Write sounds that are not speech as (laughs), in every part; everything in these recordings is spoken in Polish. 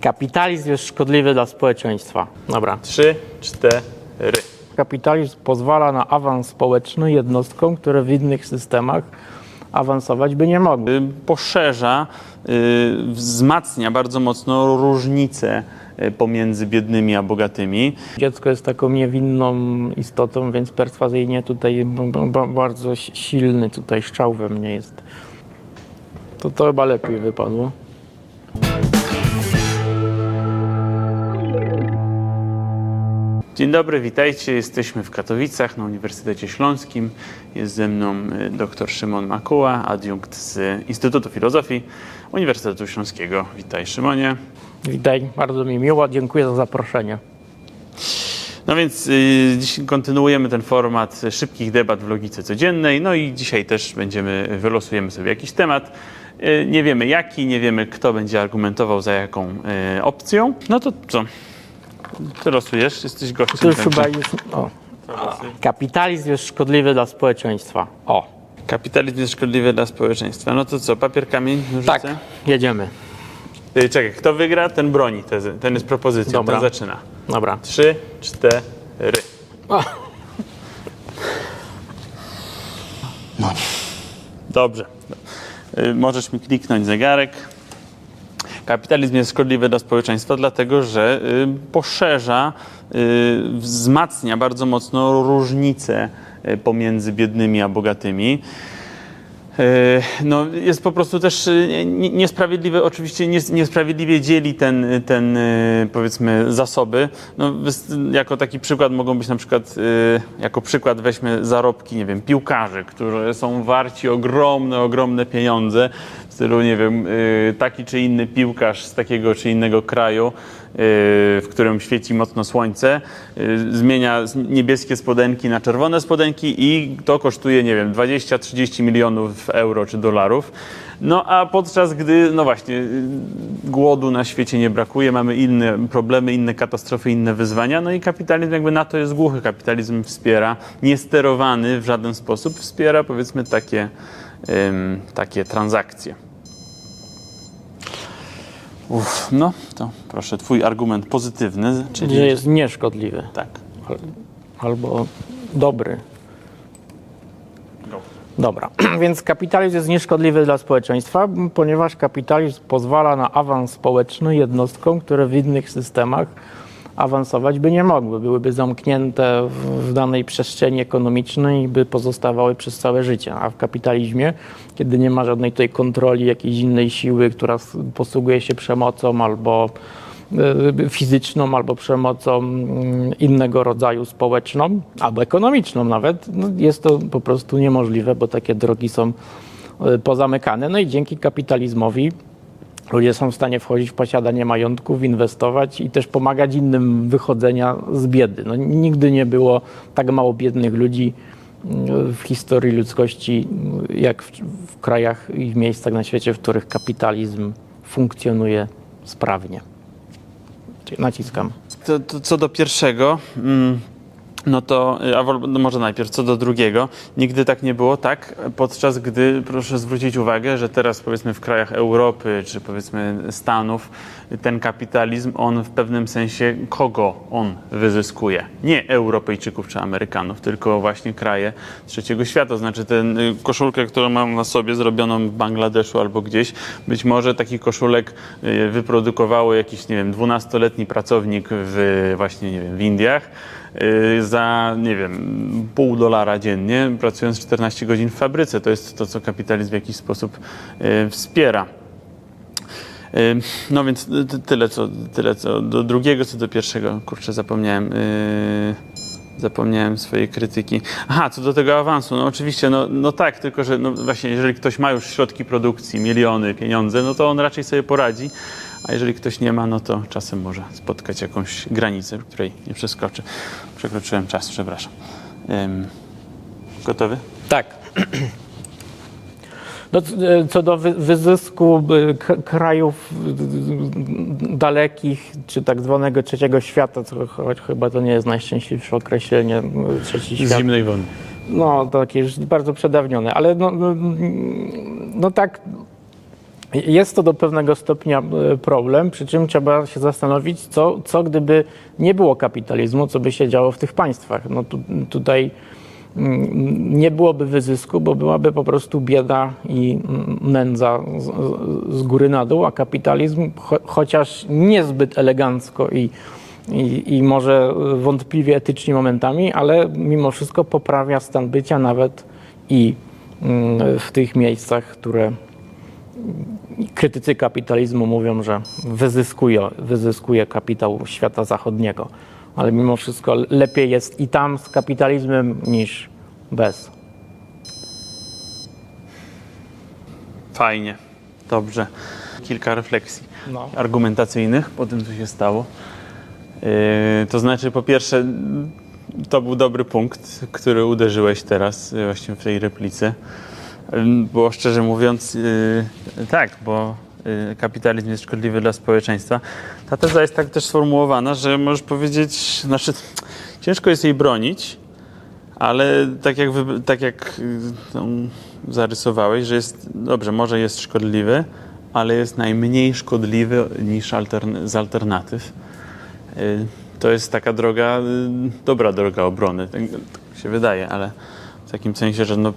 Kapitalizm jest szkodliwy dla społeczeństwa. Dobra. Trzy, cztery. Kapitalizm pozwala na awans społeczny jednostkom, które w innych systemach awansować by nie mogły. Y, Poszerza, y, wzmacnia bardzo mocno różnice y, pomiędzy biednymi a bogatymi. Dziecko jest taką niewinną istotą, więc perswazyjnie tutaj b- b- b- bardzo si- silny tutaj szczał we mnie jest. To to chyba lepiej wypadło. Dzień dobry, witajcie. Jesteśmy w Katowicach na Uniwersytecie Śląskim. Jest ze mną y, dr Szymon Makuła, adiunkt z Instytutu Filozofii Uniwersytetu Śląskiego. Witaj Szymonie. Witaj, bardzo mi miło, dziękuję za zaproszenie. No więc y, dziś kontynuujemy ten format szybkich debat w logice codziennej. No i dzisiaj też będziemy, wylosujemy sobie jakiś temat. Y, nie wiemy jaki, nie wiemy kto będzie argumentował za jaką y, opcją. No to co? Ty losujesz? Jesteś gościem. Już także- chyba jest... O. Kapitalizm jest szkodliwy dla społeczeństwa. O, Kapitalizm jest szkodliwy dla społeczeństwa. No to co, papier, kamień, nożyce? tak, jedziemy. Czekaj, kto wygra, ten broni. Ten jest propozycją, Dobra. ten zaczyna. Dobra. Trzy, cztery. O. Dobrze. Y, Możesz mi kliknąć zegarek. Kapitalizm jest szkodliwy dla społeczeństwa, dlatego że y, poszerza, y, wzmacnia bardzo mocno różnice y, pomiędzy biednymi a bogatymi. E, No, jest po prostu też e, nie- niesprawiedliwy, oczywiście nies- niesprawiedliwie dzieli ten, ten e, powiedzmy zasoby. No, jako taki przykład mogą być na przykład, jako przykład weźmy zarobki, nie wiem, piłkarzy, którzy są warci ogromne, ogromne pieniądze. W stylu, nie wiem, taki czy inny piłkarz z takiego czy innego kraju, w którym świeci mocno słońce, e, zmienia niebieskie spodenki na czerwone spodenki i to kosztuje, nie wiem, 20-30 milionów euro czy dolarów. No a podczas gdy, no właśnie, y, głodu na świecie nie brakuje, mamy inne problemy, inne katastrofy, inne wyzwania, no i kapitalizm jakby na to jest głuchy. Kapitalizm wspiera, niesterowany w żaden sposób, wspiera powiedzmy takie, takie transakcje. Uff, no to proszę, twój argument pozytywny, czyli Że jest nieszkodliwy tak. albo dobry. Dobra, (clears throat) więc kapitalizm jest nieszkodliwy dla społeczeństwa, ponieważ kapitalizm pozwala na awans społeczny jednostkom, które w innych systemach awansować by nie mogły. Byłyby zamknięte w, danej przestrzeni ekonomicznej i by pozostawały przez całe życie. A w kapitalizmie, kiedy nie ma żadnej tutaj kontroli jakiejś innej siły, która posługuje się przemocą albo y, fizyczną albo przemocą mm, innego rodzaju społeczną albo ekonomiczną nawet, no jest to po prostu niemożliwe, bo takie drogi są y, pozamykane. No i dzięki kapitalizmowi ludzie są w stanie wchodzić w posiadanie majątków, inwestować i też pomagać innym wychodzenia z biedy. No, nigdy nie było tak mało biednych ludzi y, w historii ludzkości, y, jak w, w krajach i w miejscach na świecie, w których kapitalizm funkcjonuje sprawnie. Naciskam. To, to co do pierwszego, mm, no to, a wol- no może najpierw co do drugiego, nigdy tak nie było, tak? Podczas gdy, proszę zwrócić uwagę, że teraz powiedzmy w krajach Europy, czy powiedzmy Stanów, ten kapitalizm, on w pewnym sensie, kogo on wyzyskuje? Nie Europejczyków czy Amerykanów, tylko właśnie kraje trzeciego świata. Znaczy ten y, koszulkę, którą mam na sobie, zrobioną w Bangladeszu albo gdzieś, być może taki koszulek y, wyprodukowało jakiś, nie wiem, 12-letni pracownik w właśnie, nie wiem, w Indiach y, za, nie wiem, pół dolara dziennie, pracując 14 godzin w fabryce. To jest to, co kapitalizm w jakiś sposób y, wspiera. Ym, No więc ty- tyle co, tyle co do drugiego, co do pierwszego. Kurczę, zapomniałem. Zapomniałem swojej krytyki. Aha, co do tego awansu. No oczywiście, no, no tak, tylko że no właśnie, jeżeli ktoś ma już środki produkcji, miliony, pieniądze, no to on raczej sobie poradzi. A jeżeli ktoś nie ma, no to czasem może spotkać jakąś granicę, której nie przeskoczy. Przekroczyłem czas, przepraszam. Ym, gotowy? Tak. No, c- co do wy- wyzysku krajów dalekich, czy tak zwanego trzeciego świata, co choć chyba to nie jest najszczęśliwsze określenie, trzeci Z świat. zimnej wody. No, to takie już bardzo przedawnione, ale no, no, no tak, Jest to do pewnego stopnia e, problem, przy czym trzeba się zastanowić, co, co gdyby nie było kapitalizmu, co by się działo w tych państwach. No tu, tutaj mm, nie byłoby wyzysku, bo byłaby po prostu bieda i mm, nędza z, z- góry na dół, a kapitalizm, cho, chociaż niezbyt elegancko i, i, i może wątpliwie etycznie momentami, ale mimo wszystko poprawia stan bycia nawet i mm, w tych miejscach, które krytycy kapitalizmu mówią, że wyzyskuje, wyzyskuje kapitał świata zachodniego. Ale mimo wszystko lepiej jest i tam z kapitalizmem niż bez. Fajnie, dobrze. Kilka refleksji No. argumentacyjnych po tym, co się stało. Yy, to znaczy, po pierwsze, to był dobry punkt, który uderzyłeś teraz yy, właśnie w tej replice. Yy, Bo szczerze mówiąc, yy, tak, bo yy, kapitalizm jest szkodliwy dla społeczeństwa. Ta teza jest tak też sformułowana, że możesz powiedzieć, znaczy ciężko jest jej bronić, ale tak jak, wy, tak jak y, zarysowałeś, że jest, dobrze, może jest szkodliwy, ale jest najmniej szkodliwy niż altern, z alternatyw. Y, To jest taka droga, y, dobra droga obrony, tak tak się wydaje, ale w takim sensie, że no,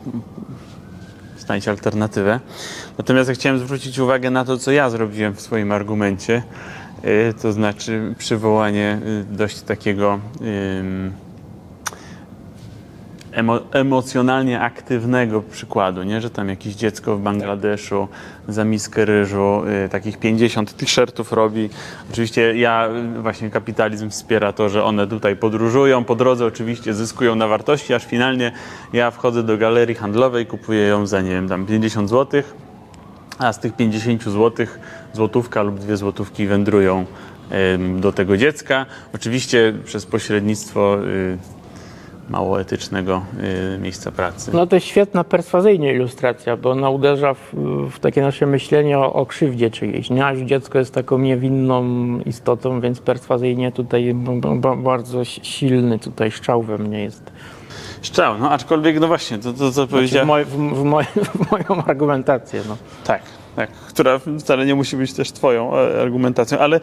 znajdź alternatywę. Natomiast ja chciałem zwrócić uwagę na to, co ja zrobiłem w swoim argumencie, y, to znaczy przywołanie y, dość takiego ym, emo, emocjonalnie aktywnego przykładu, nie? że tam jakieś dziecko w Bangladeszu za miskę ryżu, y, takich 50 t-shirtów robi. Oczywiście ja, właśnie kapitalizm wspiera to, że one tutaj podróżują, po drodze oczywiście zyskują na wartości, aż finalnie ja wchodzę do galerii handlowej, kupuję ją za, nie wiem, tam 50 zł, a z tych 50 zł złotówka lub dwie złotówki wędrują do tego dziecka. Oczywiście przez pośrednictwo y, mało etycznego y, miejsca pracy. No to jest świetna perswazyjnie ilustracja, bo ona uderza w, w takie nasze myślenie o, o krzywdzie czyjejś. Nie? Aż dziecko jest taką niewinną istotą, więc perswazyjnie tutaj bardzo silny tutaj szczał we mnie jest. Szczał, no aczkolwiek, no właśnie, to, to co Znaczy w, powiedziałem. moj, w, w, moj, (laughs) w moją argumentację. No. Tak, tak, która wcale nie musi być też twoją e, argumentacją, ale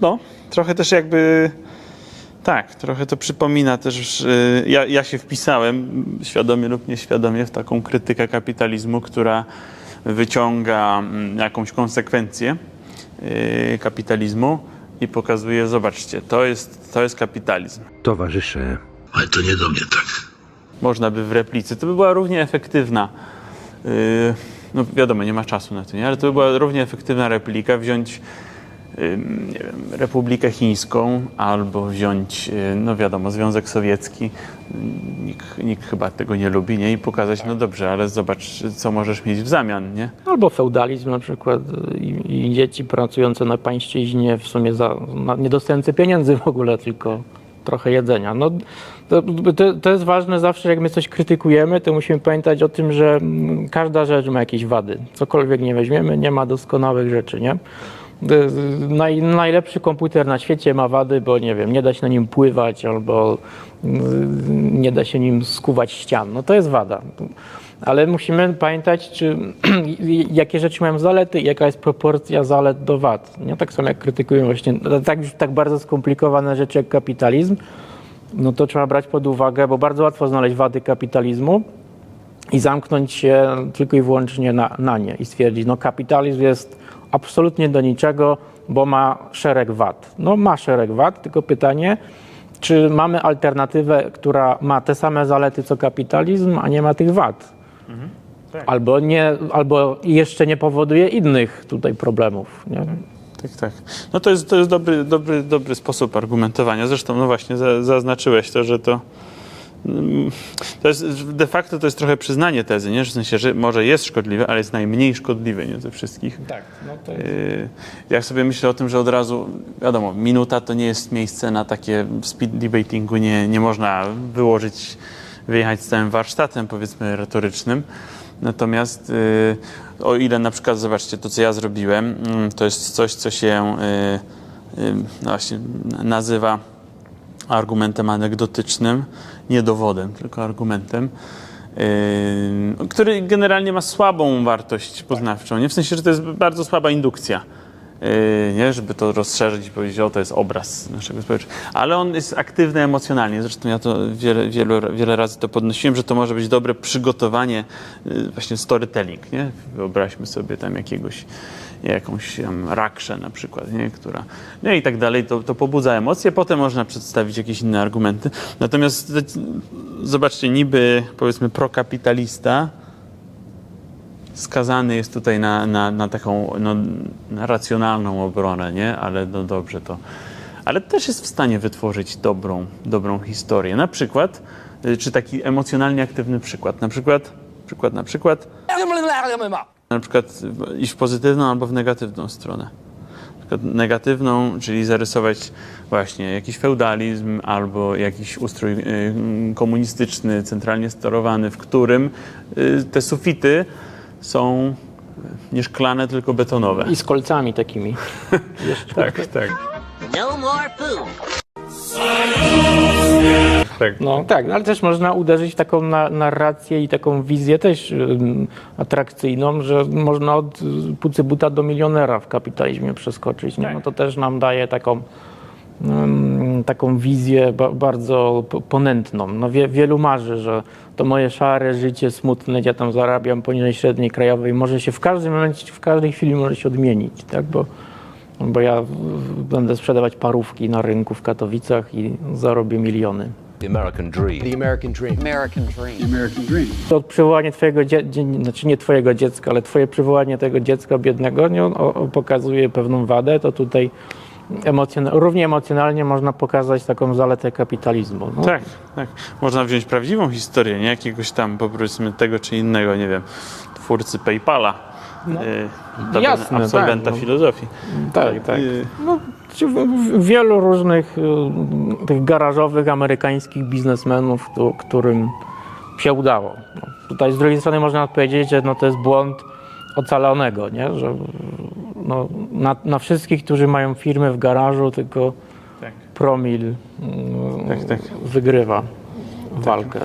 no, trochę też jakby. Tak, trochę to przypomina też. y, Ja, ja się wpisałem, świadomie lub nieświadomie, w taką krytykę kapitalizmu, która wyciąga mm, jakąś konsekwencję y, kapitalizmu i pokazuje, zobaczcie, to jest, to jest kapitalizm. Towarzysze, Ale to nie do mnie tak. można by w replice. To by była równie efektywna. yy, no wiadomo, nie ma czasu na to, nie? ale to by była równie efektywna replika. Wziąć Republikę Chińską albo wziąć, yy, no wiadomo, Związek Sowiecki. Nikt, nikt chyba tego nie lubi, nie? I pokazać, no dobrze, ale zobacz, co możesz mieć w zamian, nie? Albo feudalizm na przykład i, i dzieci pracujące na pańszczyźnie w sumie za, nie dostające pieniędzy w ogóle, tylko trochę jedzenia. No, to, to, to jest ważne zawsze, jak my coś krytykujemy, to musimy pamiętać o tym, że mm, każda rzecz ma jakieś wady. Cokolwiek nie weźmiemy, nie ma doskonałych rzeczy, nie? Jest Naj, najlepszy komputer na świecie ma wady, bo nie wiem, nie da się na nim pływać albo mm, nie da się nim skuwać ścian. No to jest wada. Ale musimy pamiętać, czy, (clears throat) jakie rzeczy mają zalety i jaka jest proporcja zalet do wad. Nie tak samo jak krytykują właśnie tak, tak bardzo skomplikowane rzeczy jak kapitalizm, no to trzeba brać pod uwagę, bo bardzo łatwo znaleźć wady kapitalizmu i zamknąć się tylko i wyłącznie na, na nie i stwierdzić, no kapitalizm jest absolutnie do niczego, bo ma szereg wad. No ma szereg wad, tylko pytanie, czy mamy alternatywę, która ma te same zalety co kapitalizm, a nie ma tych wad? Albo, nie, albo jeszcze nie powoduje innych tutaj problemów. Nie? Tak, tak. No to jest, to jest dobry, dobry, dobry sposób argumentowania. Zresztą, no właśnie, za, zaznaczyłeś to, że to. To jest de facto to jest trochę przyznanie tezy, nie? W sensie, że może jest szkodliwy, ale jest najmniej szkodliwy nie, ze wszystkich. Tak, no to jest... Yy, Jak sobie myślę o tym, że od razu, wiadomo, minuta to nie jest miejsce na takie speed debatingu, nie, nie można wyłożyć, wyjechać z całym warsztatem, powiedzmy, retorycznym. Natomiast yy, o ile na przykład, zobaczcie, to co ja zrobiłem, mm, to jest coś, co się yy, no właśnie nazywa argumentem anegdotycznym, nie dowodem, tylko argumentem. yy, który generalnie ma słabą wartość poznawczą, nie? W sensie, że to jest bardzo słaba indukcja. Yy, nie, żeby to rozszerzyć i powiedzieć, o to jest obraz naszego społeczeństwa. Ale on jest aktywny emocjonalnie. Zresztą ja to wiele, wiele, wiele razy to podnosiłem, że to może być dobre przygotowanie, yy, właśnie storytelling. Nie? Wyobraźmy sobie tam jakiegoś, jakąś tam rakszę na przykład, nie? która, no i tak dalej. To, to pobudza emocje, potem można przedstawić jakieś inne argumenty. Natomiast zobaczcie, niby powiedzmy prokapitalista, skazany jest tutaj na, na, na taką no, na racjonalną obronę, nie? Ale no dobrze to. Ale też jest w stanie wytworzyć dobrą, dobrą historię. Na przykład, y, czy taki emocjonalnie aktywny przykład. Na przykład, przykład na przykład, na przykład iść w pozytywną albo w negatywną stronę. Na przykład negatywną, czyli zarysować właśnie jakiś feudalizm albo jakiś ustrój y, komunistyczny, centralnie sterowany, w którym y, te sufity są nie szklane, tylko betonowe. I z kolcami takimi. (laughs) Tak, tak. No more food. Tak. No tak, no, ale też można uderzyć w taką na, narrację i taką wizję też ym, atrakcyjną, że można od pucybuta do milionera w kapitalizmie przeskoczyć. Nie? No to też nam daje taką, ym, taką wizję ba, bardzo ponętną. No wie, wielu marzy, że to moje szare życie smutne, gdzie ja tam zarabiam poniżej średniej krajowej, może się w każdym momencie, w każdej chwili może się odmienić, tak? Bo bo ja będę sprzedawać parówki na rynku w Katowicach i zarobię miliony. The American Dream. The American Dream. American dream. To przywołanie twojego dziecka, znaczy nie twojego dziecka, ale twoje przywołanie tego dziecka biednego nie, o, o, pokazuje pewną wadę, to tutaj emocjon- równie emocjonalnie można pokazać taką zaletę kapitalizmu. No, Tak, tak. Można wziąć prawdziwą historię, nie jakiegoś tam powiedzmy tego czy innego, nie wiem, twórcy PayPala. No. Jasne, absolwenta tak, no. filozofii. tak, tak. Y, No, wielu różnych y, tych garażowych amerykańskich biznesmenów, któ- którym się udało. No, tutaj z drugiej strony można powiedzieć, że no, to jest błąd ocalonego, nie? że no, na, na wszystkich, którzy mają firmy w garażu, tylko Tak. promil y, Tak, tak. wygrywa walkę.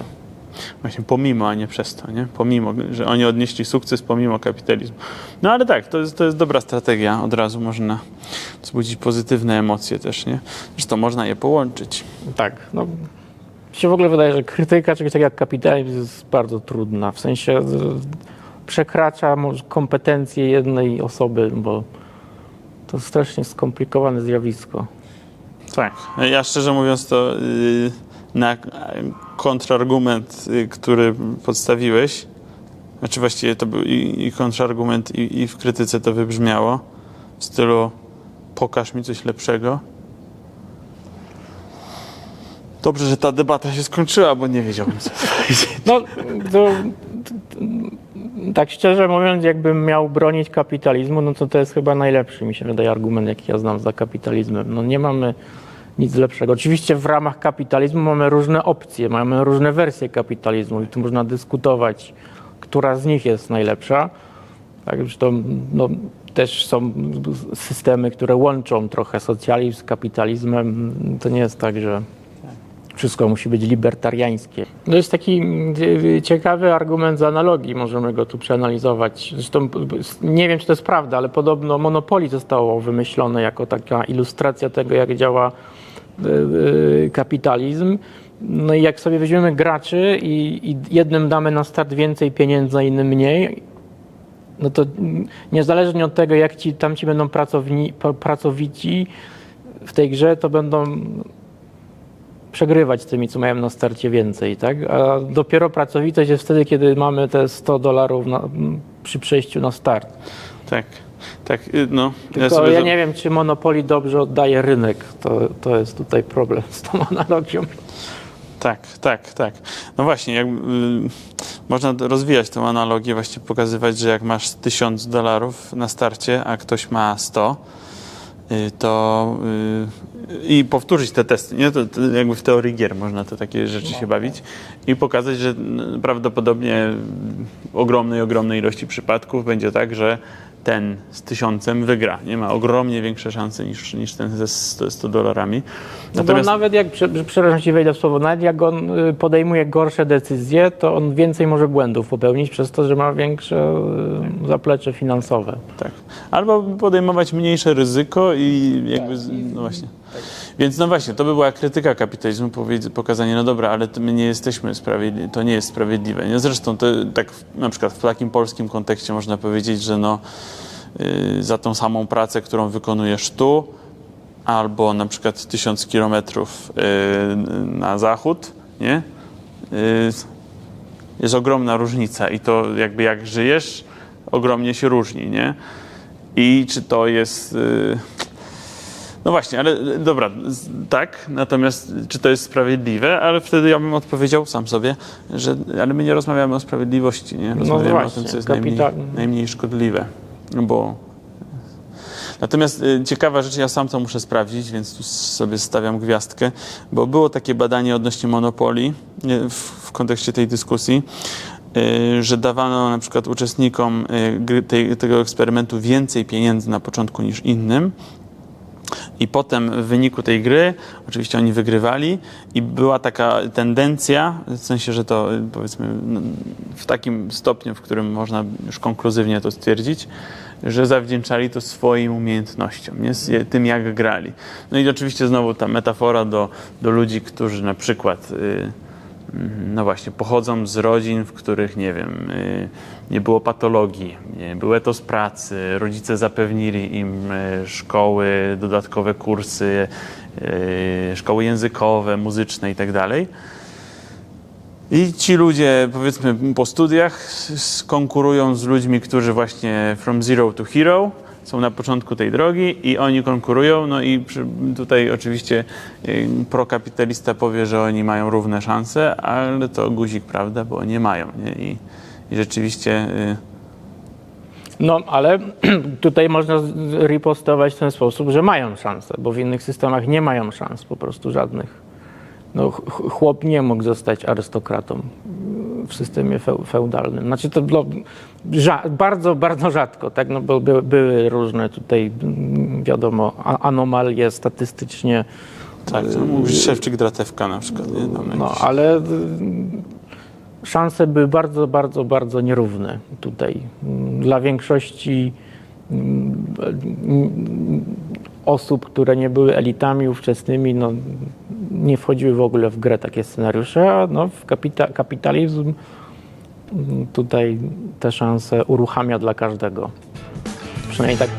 Właśnie pomimo, a nie przez to, nie? Pomimo, że oni odnieśli sukces pomimo kapitalizmu. No ale tak, to jest, to jest dobra strategia. Od razu można wzbudzić pozytywne emocje też, nie? Zresztą można je połączyć. Tak. No, się w ogóle wydaje, że krytyka czegoś takiego jak kapitalizm jest bardzo trudna. W sensie przekracza kompetencje jednej osoby, bo to strasznie skomplikowane zjawisko. Tak. Ja szczerze mówiąc to yy, na kontrargument, yy, który podstawiłeś, znaczy właściwie to był i, i kontrargument i, i w krytyce to wybrzmiało w stylu pokaż mi coś lepszego. Dobrze, że ta debata się skończyła, bo nie wiedziałbym co (laughs) powiedzieć. No, to, tak szczerze mówiąc, jakbym miał bronić kapitalizmu, no to to jest chyba najlepszy, mi się wydaje, argument, jaki ja znam za kapitalizmem. No nie mamy nic lepszego. Oczywiście w ramach kapitalizmu mamy różne opcje, mamy różne wersje kapitalizmu i tu można dyskutować, która z nich jest najlepsza. Tak, zresztą no, też są systemy, które łączą trochę socjalizm z kapitalizmem. To nie jest tak, że wszystko musi być libertariańskie. To jest taki y, ciekawy argument z analogii, możemy go tu przeanalizować. Zresztą nie wiem, czy to jest prawda, ale podobno Monopoly zostało wymyślone jako taka ilustracja tego, jak działa y, y, kapitalizm. No i jak sobie weźmiemy graczy i, i jednym damy na start więcej pieniędzy, a innym mniej, no to niezależnie od tego, jak ci, tam ci będą pracowni, pracowici w tej grze, to będą przegrywać z tymi, co mają na starcie więcej, tak? A dopiero pracowitość jest wtedy, kiedy mamy te 100 dolarów przy przejściu na start. Tak, tak, y, no. Tylko ja, za- nie wiem, czy Monopoly dobrze oddaje rynek. To, to jest tutaj problem z tą analogią. Tak, tak, tak. No właśnie, jak, y, można rozwijać tę analogię, właśnie pokazywać, że jak masz 1000 dolarów na starcie, a ktoś ma 100, y, to y, i powtórzyć te testy, nie? To, to jakby w teorii gier można to takie rzeczy się bawić i pokazać, że prawdopodobnie w ogromnej, ogromnej ilości przypadków będzie tak, że ten z tysiącem wygra. Nie ma ogromnie większe szanse niż, niż ten ze 100, 100 dolarami. No bo nawet jak, prze- przepraszam ci wejdę w słowo, nawet jak on y, podejmuje gorsze decyzje, to on więcej może błędów popełnić przez to, że ma większe y, zaplecze finansowe. Tak. Albo podejmować mniejsze ryzyko i jakby. z- no właśnie. Więc no właśnie, to by była krytyka kapitalizmu, pokazanie, no dobra, ale my nie jesteśmy sprawiedliwi, to nie jest sprawiedliwe. Nie? Zresztą to tak na przykład w takim polskim kontekście można powiedzieć, że no y, za tą samą pracę, którą wykonujesz tu, albo na przykład tysiąc kilometrów y, na zachód, nie? Y, jest ogromna różnica i to jakby jak żyjesz, ogromnie się różni, nie? I czy to jest. No właśnie, ale y, dobra, tak, natomiast czy to jest sprawiedliwe? Ale wtedy ja bym odpowiedział sam sobie, że ale my nie rozmawiamy o sprawiedliwości, nie? Rozmawiamy o No właśnie, tym, co jest najmniej, najmniej szkodliwe. No bo. Natomiast y, ciekawa rzecz, ja sam to muszę sprawdzić, więc tu sobie stawiam gwiazdkę, bo było takie badanie odnośnie monopolii nie, w, kontekście tej dyskusji, że dawano na przykład uczestnikom tej, tego eksperymentu więcej pieniędzy na początku niż innym. I potem w wyniku tej gry, oczywiście oni wygrywali, i była taka tendencja, w sensie, że to y, powiedzmy w takim stopniu, w którym można już konkluzywnie to stwierdzić, że zawdzięczali to swoim umiejętnościom, nie? Tym jak grali. No i oczywiście znowu ta metafora do, do ludzi, którzy na przykład. y, no właśnie, pochodzą z rodzin, w których, nie wiem, y, nie było patologii, nie był etos pracy, rodzice zapewnili im y, szkoły, dodatkowe kursy, y, szkoły językowe, muzyczne itd. I ci ludzie, powiedzmy, po studiach konkurują z ludźmi, którzy właśnie from zero to hero są na początku tej drogi i oni konkurują. No i przy, tutaj oczywiście y, prokapitalista powie, że oni mają równe szanse, ale to guzik, prawda, bo nie mają. Nie? I, I rzeczywiście. Y, No, ale (clears throat) tutaj można ripostować w ten sposób, że mają szansę, bo w innych systemach nie mają szans po prostu żadnych. No, ch- ch- chłop nie mógł zostać arystokratą w systemie feu- feudalnym. Znaczy to było rza- bardzo, bardzo rzadko, tak? No, bo by, były różne tutaj, mm, wiadomo, anomalie statystycznie, tak, to mówi Szewczyk Dratewka na przykład. Nie? Tam no, jakiś- ale y, szanse były bardzo, bardzo, bardzo nierówne tutaj. Mm, Dla większości mm, osób, które nie były elitami ówczesnymi, no, nie wchodziły w ogóle w grę takie scenariusze, a no, w kapita- kapitalizm mm, tutaj te szanse uruchamia dla każdego. Przynajmniej tak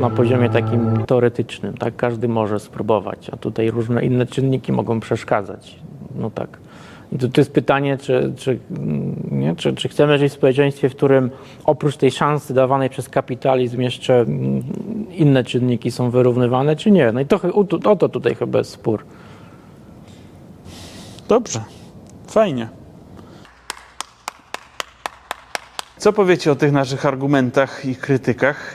na poziomie takim teoretycznym, tak? Każdy może spróbować, a tutaj różne inne czynniki mogą przeszkadzać. No tak. To, to jest pytanie, czy, czy, nie? Czy, czy chcemy żyć w społeczeństwie, w którym oprócz tej szansy dawanej przez kapitalizm jeszcze mm, inne czynniki są wyrównywane, czy nie? No i to, o to- tutaj chyba jest spór. Dobrze, fajnie. Co powiecie o tych naszych argumentach i krytykach?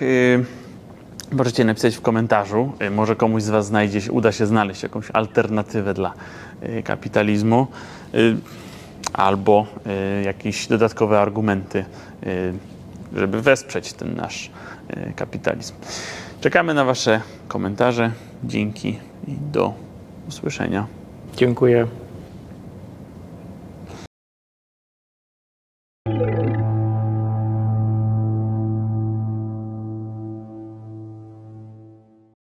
Możecie napisać w komentarzu. Yy, Może komuś z Was znajdzie, się- uda się znaleźć jakąś alternatywę dla yy, kapitalizmu yy, albo jakieś dodatkowe argumenty, żeby wesprzeć ten nasz kapitalizm. Czekamy na Wasze komentarze. Dzięki i do usłyszenia. Dziękuję.